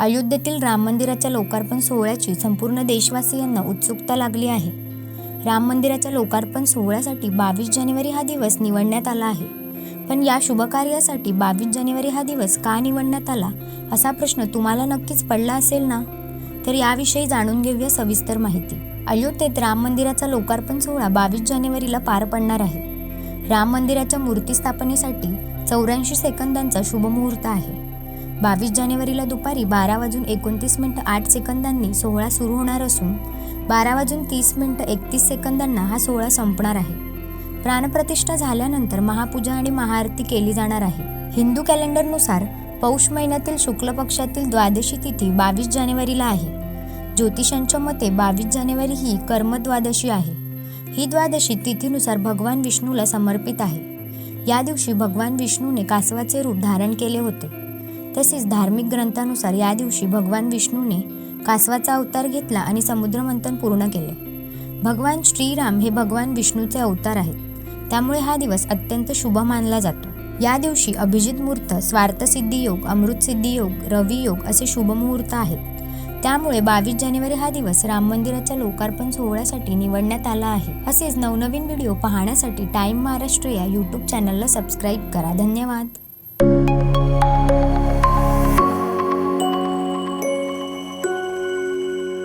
अयोध्येतील राम मंदिराच्या लोकार्पण सोहळ्याची संपूर्ण देशवासियांना उत्सुकता लागली आहे. राम मंदिराच्या लोकार्पण सोहळ्यासाठी बावीस जानेवारी हा दिवस निवडण्यात आला आहे. पण या शुभकार्यासाठी बावीस जानेवारी हा दिवस का निवडण्यात आला असा प्रश्न तुम्हाला नक्कीच पडला असेल ना? तर याविषयी जाणून घेऊया सविस्तर माहिती. अयोध्येत राम मंदिराचा लोकार्पण सोहळा बावीस जानेवारीला पार पडणार आहे. राम मंदिराच्या मूर्ती स्थापनेसाठी चौऱ्याऐंशी सेकंदांचा शुभमुहूर्त आहे. बावीस जानेवारीला दुपारी बारा वाजून एकोणतीस मिनिटं आठ सेकंदांनी सोहळा सुरू होणार असून बारा वाजून तीस मिनिटं एकतीस सेकंदांना हा सोहळा संपणार आहे. प्राणप्रतिष्ठा झाल्यानंतर महापूजा आणि महाआरती केली जाणार आहे. हिंदू कॅलेंडरनुसार पौष महिन्यातील शुक्ल पक्षातील द्वादशी तिथी बावीस जानेवारीला आहे. ज्योतिषांच्या मते बावीस जानेवारी ही कर्मद्वादशी आहे. ही द्वादशी तिथीनुसार भगवान विष्णूला समर्पित आहे. या दिवशी भगवान विष्णूने कासवाचे रूप धारण केले होते. तसेच धार्मिक ग्रंथानुसार या दिवशी भगवान विष्णूने कासवाचा अवतार घेतला आणि समुद्रमंथन पूर्ण केले. भगवान श्रीराम हे भगवान विष्णूचे अवतार आहेत. त्यामुळे हा दिवस अत्यंत शुभ मानला जातो. या दिवशी अभिजित मुहूर्त स्वार्थसिद्धी योग अमृतसिद्धी योग रवी योग असे शुभ मुहूर्त आहेत. त्यामुळे बावीस जानेवारी हा दिवस राम मंदिराच्या लोकार्पण सोहळ्यासाठी निवडण्यात आला आहे. असेच नवनवीन व्हिडिओ पाहण्यासाठी टाइम महाराष्ट्र या यूट्यूब चॅनलला सबस्क्राईब करा. धन्यवाद.